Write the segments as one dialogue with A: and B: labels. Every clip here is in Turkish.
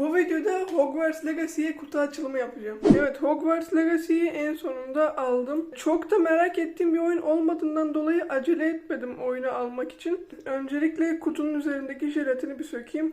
A: Bu videoda Hogwarts Legacy'ye kutu açılımı yapacağım. Evet Hogwarts Legacy'yi en sonunda aldım. Çok da merak ettiğim bir oyun olmadığından dolayı acele etmedim oyunu almak için. Öncelikle kutunun üzerindeki jelatini bir sökeyim.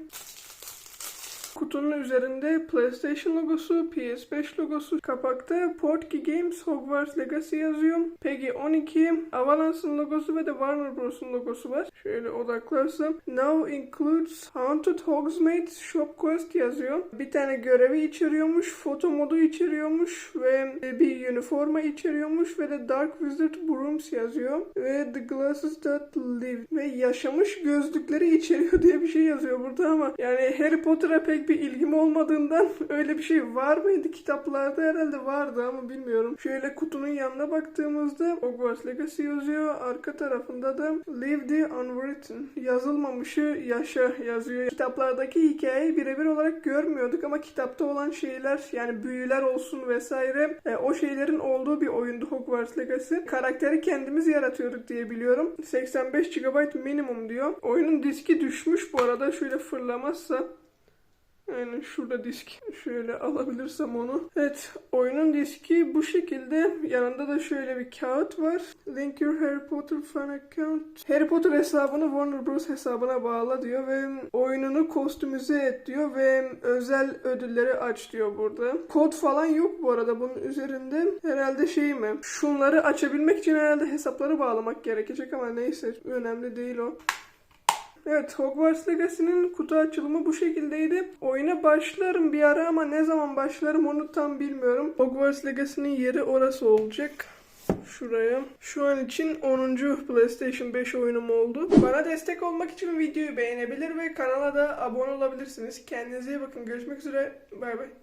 A: Kutunun üzerinde PlayStation logosu, PS5 logosu, kapakta Portkey Games Hogwarts Legacy yazıyor. Peggy 12, Avalanche'ın logosu ve de Warner Bros'un logosu var. Şöyle odaklarsam. Now includes Haunted Hogsmeade Shop Quest yazıyor. Bir tane görevi içeriyormuş, foto modu içeriyormuş ve bir üniforma içeriyormuş ve de Dark Wizard Brooms yazıyor. Ve The Glasses That Live ve yaşamış gözlükleri içeriyor diye bir şey yazıyor burada ama yani Harry Potter'a pek bir ilgim olmadığından öyle bir şey var mıydı? Kitaplarda herhalde vardı ama bilmiyorum. Şöyle kutunun yanına baktığımızda Hogwarts Legacy yazıyor. Arka tarafında da Live the Unwritten. Yazılmamışı yaşa yazıyor. Kitaplardaki hikayeyi birebir olarak görmüyorduk ama kitapta olan şeyler yani büyüler olsun vesaire e, o şeylerin olduğu bir oyundu Hogwarts Legacy. Karakteri kendimiz yaratıyorduk diye biliyorum. 85 GB minimum diyor. Oyunun diski düşmüş bu arada. Şöyle fırlamazsa Aynen şurada disk. Şöyle alabilirsem onu. Evet oyunun diski bu şekilde. Yanında da şöyle bir kağıt var. Link your Harry Potter fan account. Harry Potter hesabını Warner Bros hesabına bağla diyor ve oyununu kostümize et diyor ve özel ödülleri aç diyor burada. Kod falan yok bu arada bunun üzerinde. Herhalde şey mi? Şunları açabilmek için herhalde hesapları bağlamak gerekecek ama neyse önemli değil o. Evet Hogwarts Legacy'nin kutu açılımı bu şekildeydi. Oyuna başlarım bir ara ama ne zaman başlarım onu tam bilmiyorum. Hogwarts Legacy'nin yeri orası olacak. Şuraya. Şu an için 10. PlayStation 5 oyunum oldu. Bana destek olmak için videoyu beğenebilir ve kanala da abone olabilirsiniz. Kendinize iyi bakın. Görüşmek üzere. Bay bay.